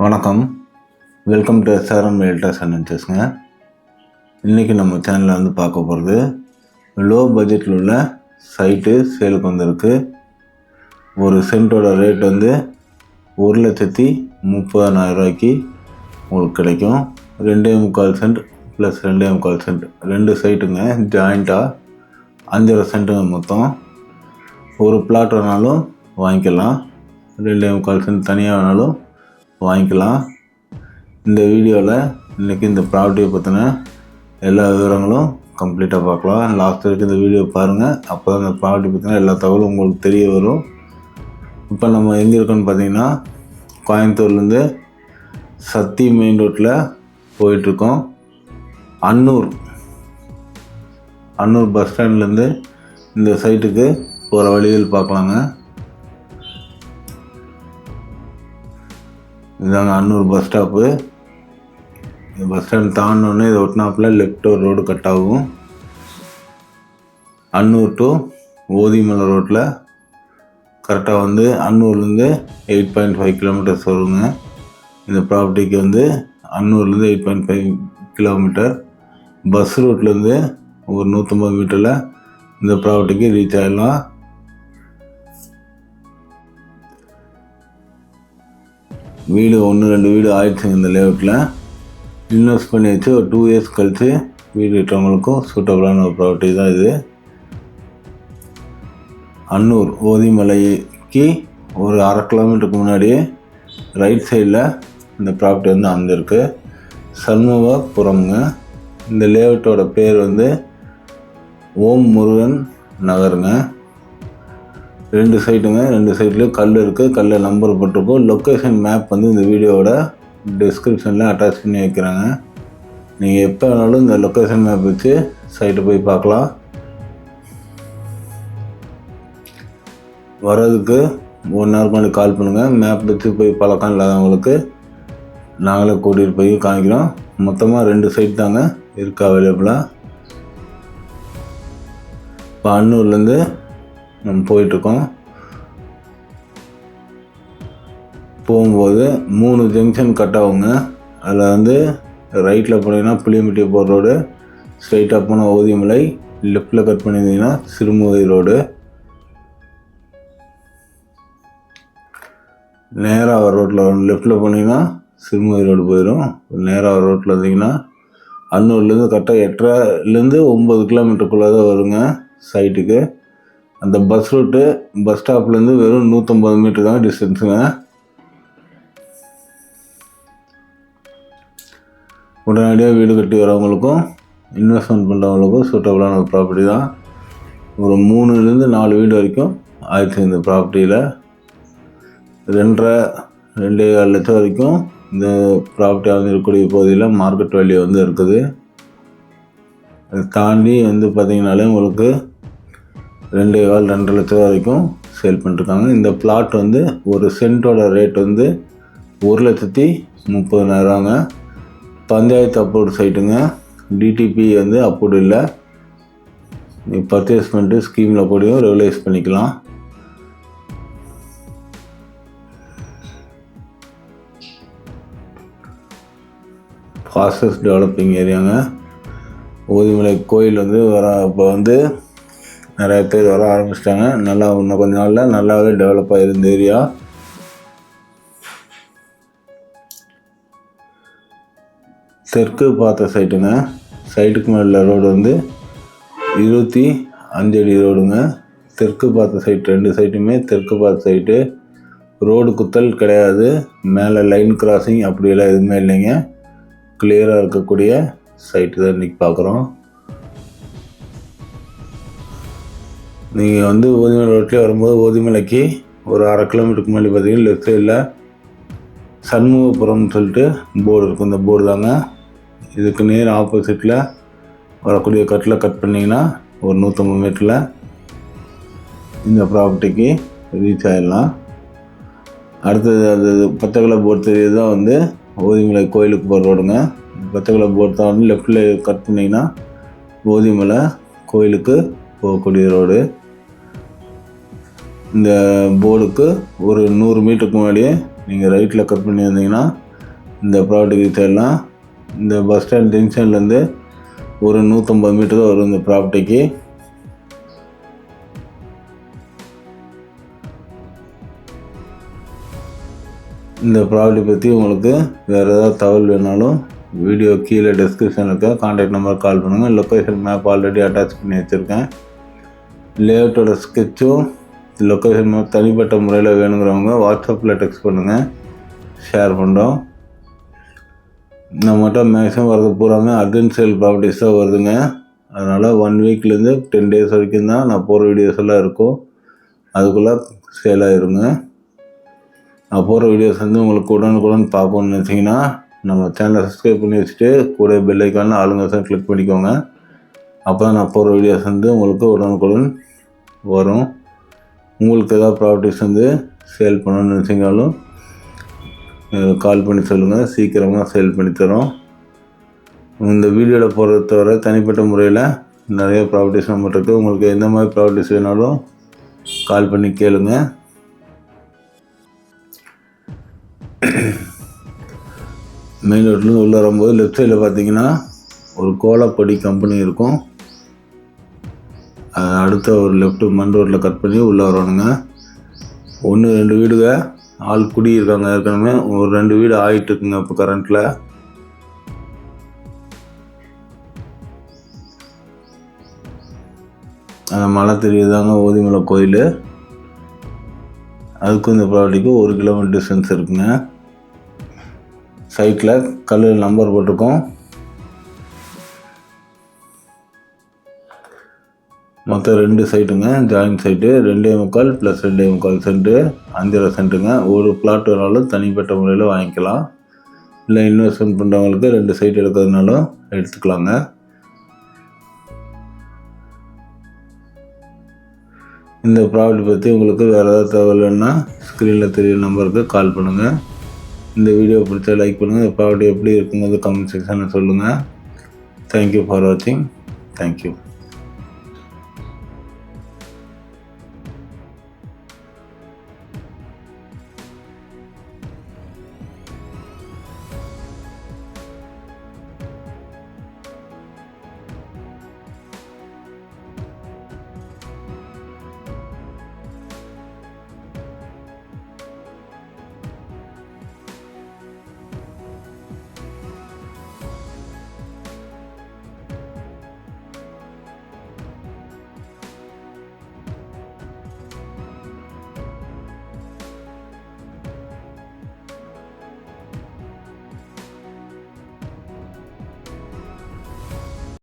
வணக்கம். Welcome to SRM realtors and இன்றைக்கி நம்ம சேனலில் வந்து பார்க்க போகிறது லோ பட்ஜெட்டில் உள்ள சைட்டு சேலுக்கு வந்திருக்கு. ஒரு சென்ட்டோட ரேட் வந்து ஒரு லட்சத்தி முப்பதாயிரம் ரூபாய்க்கு உங்களுக்கு கிடைக்கும். ரெண்டே முக்கால் சென்ட் ப்ளஸ் ரெண்டே முக்கால் சென்ட் ரெண்டு சைட்டுங்க ஜாயிண்ட்டாக அஞ்சரை சென்ட்டுங்க மொத்தம். ஒரு பிளாட் வேணாலும் வாங்கிக்கலாம். ரெண்டே முக்கால் சென்ட் தனியாக வேணாலும் வாங்கிக்கலாம். இந்த வீடியோவில் இன்றைக்கி இந்த ப்ராப்பர்ட்டியை பற்றின எல்லா விவரங்களும் கம்ப்ளீட்டாக பார்க்கலாம். லாஸ்ட் வரைக்கும் இந்த வீடியோ பாருங்கள் அப்போ தான் இந்த ப்ராப்பர்ட்டி பற்றின எல்லா தகவலும் உங்களுக்கு தெரிய வரும். இப்போ நம்ம எங்கே இருக்கோன்னு பார்த்தீங்கன்னா கோயம்புத்தூர்லேருந்து சத்தி மெயின் ரோட்டில் போயிட்டுருக்கோம். அன்னூர். அன்னூர் பஸ் ஸ்டாண்ட்லேருந்து இந்த சைட்டுக்கு போகிற வழியில் பார்க்கலாங்க. இதாங்க அன்னூர் பஸ் ஸ்டாப்பு. இந்த பஸ் ஸ்டாண்ட் தாண்டினோடனே இதை ஒட்டினாப்பில் லெஃப்ட் ஒரு ரோடு கட் ஆகும். அன்னூர் டு ஓதிமலை ரோட்டில் கரெக்டாக வந்து அன்னூர்லேருந்து எயிட் பாயிண்ட் ஃபைவ் கிலோமீட்டர்ஸ் வருங்க. இந்த ப்ராப்பர்ட்டிக்கு வந்து அன்னூர்லேருந்து eight point five kilometre bus ரூட்லேருந்து ஒரு நூற்றம்பது மீட்டரில் இந்த ப்ராப்பர்ட்டிக்கு ரீச் ஆகிடலாம் வீடு ஒன்று ரெண்டு வீடு ஆயிடுச்சுங்க இந்த லேஅவுட்டில் இன்வெஸ்ட் பண்ணி வச்சு ஒரு டூ இயர்ஸ் கழித்து வீடு விட்டவங்களுக்கும் சூட்டபுளான ஒரு ப்ராப்பர்ட்டி தான் இது. அன்னூர் ஓதிமலைக்கு ஒரு அரை கிலோமீட்டருக்கு முன்னாடியே ரைட் சைடில் இந்த ப்ராப்பர்ட்டி வந்து அமைந்திருக்கு சண்முகபுரம்ங்க. இந்த லேஅவுட்டோட பேர் வந்து ஓம் முருகன் நகருங்க. ரெண்டு சைட்டுங்க ரெண்டு சைட்லேயும் கல் இருக்குது கல்லில் நம்பர் போட்டிருக்கோம் லொக்கேஷன் மேப் வந்து இந்த வீடியோவோட டிஸ்கிரிப்ஷனில் அட்டாச் பண்ணி வைக்கிறாங்க. நீங்கள் எப்போ வேணாலும் இந்த லொக்கேஷன் மேப் வச்சு சைட்டு போய் பார்க்கலாம். வர்றதுக்கு ஒன் ஹவர் முன்னாடி கால் பண்ணுங்கள் மேப் வச்சு போய் பழக்கம் இல்லாதவங்களுக்கு நாங்களே கூட்டிகிட்டு போய் காமிக்கிறோம். மொத்தமாக ரெண்டு சைட் தாங்க. இருக்குது அவைலபிளாக இப்போ அன்னூர்லேருந்து நம்ம போயிட்டுருக்கோம். போகும்போது மூணு ஜங்ஷன் கட் ஆகுங்க. அதில் வந்து ரைட்டில் போனீங்கன்னா புளியம்பட்டி போகிற ரோடு ஸ்ட்ரைட்டாக போனால் ஓதியமலை லெஃப்டில் கட் பண்ணியிருந்தீங்கன்னா சிறுமுகை ரோடு. நேராக வர ரோட்டில் லெஃப்டில் போனீங்கன்னா சிறுமுகை ரோடு போயிடும். நேராக வர ரோட்டில் வந்தீங்கன்னா அன்னூர்லேருந்து கரெக்டாக எட்டரைலேருந்து ஒம்பது கிலோமீட்டருக்குள்ளே தான் வருங்க சைட்டுக்கு அந்த பஸ் ரூட்டு பஸ் ஸ்டாப்லேருந்து வெறும் நூற்றம்பது மீட்டர் தான் டிஸ்டன்ஸுங்க உடனடியாக வீடு கட்டி வரவங்களுக்கும் இன்வெஸ்ட்மெண்ட் பண்ணுறவங்களுக்கும் சூட்டபுளான ஒரு ப்ராப்பர்ட்டி தான். ஒரு மூணுலேருந்து நாலு வீடு வரைக்கும் ஆயிடுச்சு இந்த ப்ராப்பர்ட்டியில் ரெண்டரை ரெண்டே கால் லட்சம் வரைக்கும் இந்த ப்ராப்பர்ட்டி வந்து இருக்கக்கூடிய பகுதியில் மார்க்கெட் வேல்யூ வந்து இருக்குது. அதை தாண்டி வந்து பார்த்திங்கனாலே உங்களுக்கு ரெண்டு கால் ரெண்டரை லட்சம் வரைக்கும் சேல் பண்ணிருக்காங்க இந்த பிளாட் வந்து ஒரு சென்ட்டோட ரேட் வந்து ஒரு லட்சத்தி முப்பதுனாயிரங்க பஞ்சாயத்து அப்ரூவ்டு சைட்டுங்க டிடிபி வந்து அப்ரூவ்டு இல்லை. நீ பர்ச்சேஸ் பண்ணிட்டு ஸ்கீமில் கூடயும் ரெகுலைஸ் பண்ணிக்கலாம். ஃபாஸ்டஸ்ட் டெவலப்பிங் ஏரியாங்க ஓதிமலை கோயில் வந்து வர இப்போ வந்து நிறைய பேர் வர ஆரம்பிச்சிட்டாங்க. நல்லா இன்னும் கொஞ்ச நாளில் நல்லாவே டெவலப் ஆகிருந்த ஏரியா தெற்கு பார்த்த சைட்டுங்க சைட்டுக்கு மேலே ரோடு வந்து இருபத்தி அஞ்சு அடி ரோடுங்க தெற்கு பார்த்த சைட் ரெண்டு சைட்டுமே தெற்கு பார்த்த சைட்டு ரோடு குத்தல் கிடையாது. மேலே லைன் கிராசிங் அப்படியெல்லாம் எதுவுமே இல்லைங்க. கிளியராக இருக்கக்கூடிய சைட்டு தான் இன்றைக்கி பார்க்குறோம் நீங்கள் வந்து ஓதிமலை ரோட்லேயே வரும்போது ஓதிமலைக்கு ஒரு அரை கிலோமீட்டருக்கு முன்னாடி பார்த்தீங்கன்னா லெஃப்ட் சைடில் சண்முகபுரம்னு சொல்லிட்டு போர்டு இருக்கும். இந்த போர்டு தாங்க. இதுக்கு நேர் ஆப்போசிட்டில் வரக்கூடிய கட்டில் கட் பண்ணிங்கன்னா ஒரு நூற்றம்பது மீட்டரில் இந்த ப்ராப்பர்ட்டிக்கு ரீச் ஆகிடலாம் அடுத்தது அது பச்சை கலர் போர்டு தெரியுது. தான் வந்து ஓதிமலை கோயிலுக்கு போகிற ரோடுங்க பச்சை கலர் போர்டு தான் வந்து லெஃப்டில் கட் பண்ணிங்கன்னா ஓதிமலை கோயிலுக்கு போகக்கூடிய ரோடு இந்த போர்டுக்கு ஒரு நூறு மீட்டருக்கு முன்னாடியே நீங்கள் ரைட்டில் கட் பண்ணி வந்தீங்கன்னா இந்த ப்ராப்பர்ட்டிக்கு தேடலாம். இந்த பஸ் ஸ்டாண்ட் ஜங்ஷன்லேருந்து ஒரு நூற்றம்பது மீட்டர் தான் வரும் இந்த ப்ராப்பர்ட்டிக்கு இந்த ப்ராப்பர்ட்டி பற்றி உங்களுக்கு வேறு ஏதாவது தகவல் வேணாலும் வீடியோ கீழே டிஸ்கிரிப்ஷனில் இருக்க காண்டாக்ட் நம்பர் கால் பண்ணுங்கள் லொக்கேஷன் மேப் ஆல்ரெடி அட்டாச் பண்ணி வச்சுருக்கேன். லேஅவுட்டோட ஸ்கெட்சும் லொக்கேஷன் தனிப்பட்ட முறையில் வேணுங்கிறவங்க வாட்ஸ்அப்பில் டெக்ஸ்ட் பண்ணுங்கள் ஷேர் பண்ணுறோம் நம்மகிட்ட மேக்ஸிமம் வரது பூராமே அர்ஜென்ட் சேல் ப்ராப்பர்ட்டிஸ் தான் வருதுங்க. அதனால் ஒன் வீக்லேருந்து டென் டேஸ் வரைக்கும் தான் நான் போகிற வீடியோஸ் எல்லாம் இருக்கும். அதுக்குள்ளே சேல் ஆயிருங்க. நான் போகிற வீடியோஸ் வந்து உங்களுக்கு உடனுக்குடன் பார்ப்போம்னு நினச்சிங்கன்னா நம்ம சேனலை சப்ஸ்கிரைப் பண்ணி வச்சுட்டு கூட பெல் ஐக்கான ஆளுங்க கிளிக் பண்ணிக்கோங்க. அப்போ தான் நான் போகிற வீடியோஸ் வந்து உங்களுக்கு உடனுக்குடன் வரும். உங்களுக்கு ஏதாவது ப்ராப்பர்ட்டிஸ் வந்து சேல் பண்ணணும்னு நினச்சிங்கனாலும் கால் பண்ணி சொல்லுங்கள் சீக்கிரமாக சேல் பண்ணி தரோம். இந்த வீடியோவில் போகிறத தவிர தனிப்பட்ட முறையில் நிறைய ப்ராப்பர்ட்டிஸ் நம்மகிட்ட இருக்குது உங்களுக்கு எந்த மாதிரி ப்ராப்பர்ட்டிஸ் வேணாலும் கால் பண்ணி கேளுங்க. மெயின் ரோட்லேருந்து உள்ளே வரும்போது லெஃப்ட் சைடில் பார்த்தீங்கன்னா ஒரு கோலப்பொடி கம்பெனி இருக்கும். அடுத்த ஒரு லெஃப்ட் மண் ரோட்டில் கட் பண்ணி உள்ளே வரணுங்க ஒன்று ரெண்டு வீடுங்க. ஆள் குடியிருக்காங்க ஏற்கனவே. ஒரு ரெண்டு வீடு ஆகிட்டு இருக்குங்க இப்போ கரண்ட்டில் அந்த மலை தெரியுதாங்க? ஓதிமலை கோயில். அதுக்கும் இந்த ப்ராப்பர்ட்டிக்கும் ஒரு கிலோமீட்டர் டிஸ்டன்ஸ் இருக்குங்க. சைட்டில் கல் நம்பர் போட்டிருக்கோம். மொத்தம் ரெண்டு சைட்டுங்க ஜாயின்ட் சைட்டு ரெண்டே முக்கால் ப்ளஸ் ரெண்டே முக்கால் சென்ட்டு அஞ்சரை சென்ட்டுங்க ஒரு பிளாட் வேணாலும் தனிப்பட்ட முறையில் வாங்கிக்கலாம். இல்லை இன்வெஸ்ட்மெண்ட் பண்ணுறவங்களுக்கு ரெண்டு சைட் எடுக்கிறதுனாலும் எடுத்துக்கலாங்க. இந்த ப்ராடக்ட் பற்றி உங்களுக்கு வேறு ஏதாவது தகவல்னா ஸ்க்ரீனில் தெரிய நம்பருக்கு கால் பண்ணுங்கள் இந்த வீடியோ பிடிச்சா லைக் பண்ணுங்கள் இந்த ப்ராடக்ட் எப்படி இருக்குங்கிறது கமெண்ட் செக்ஷனில் சொல்லுங்கள் தேங்க்யூ ஃபார் வாட்சிங் தேங்க்யூ